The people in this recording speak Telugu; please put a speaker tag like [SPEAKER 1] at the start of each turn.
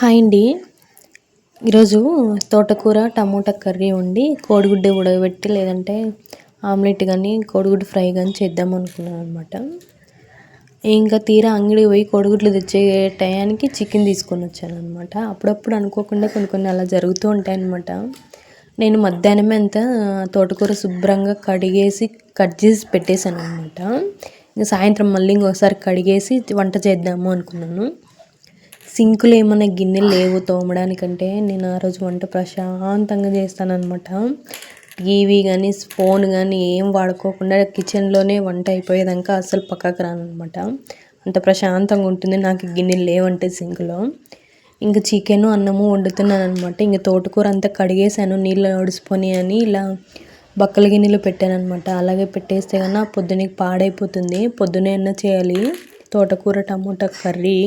[SPEAKER 1] హాయ్ అండి. ఈరోజు తోటకూర టమోటా కర్రీ ఉండి కోడిగుడ్డు ఉడకబెట్టి లేదంటే ఆమ్లెట్ కానీ కోడిగుడ్డు ఫ్రై కానీ చేద్దాం అనుకున్నాను అనమాట ఇంకా తీరా అంగడి పోయి కోడిగుడ్లు తెచ్చే టయానికి చికెన్ తీసుకొని వచ్చాను అనమాట అప్పుడప్పుడు అనుకోకుండా కొన్ని కొన్ని అలా జరుగుతూ ఉంటాయన్నమాట నేను మధ్యాహ్నమే అంతా తోటకూర శుభ్రంగా కడిగేసి కట్ చేసి పెట్టేశాను అనమాట ఇంకా సాయంత్రం మళ్ళీ ఇంకోసారి కడిగేసి వంట చేద్దాము అనుకున్నాను. సింకులు ఏమైనా గిన్నెలు లేవు తోమడానికంటే నేను ఆ రోజు వంట ప్రశాంతంగా చేస్తానన్నమాట. టీవీ కానీ ఫోన్ కానీ ఏం వాడుకోకుండా కిచెన్లోనే వంట అయిపోయేదాకా అసలు పక్కకు రానమాట అంత ప్రశాంతంగా ఉంటుంది నాకు గిన్నెలు లేవంటే సింకులో. ఇంకా చికెను అన్నము వండుతున్నాను అనమాట ఇంకా తోటకూర అంతా కడిగేసాను నీళ్ళు ఒడిసిపోని అని ఇలా బక్కల గిన్నెలు పెట్టాను అనమాట అలాగే పెట్టేస్తే కన్నా పొద్దునకి పాడైపోతుంది. పొద్దునే అన్న చేయాలి? తోటకూర టమోటా కర్రీ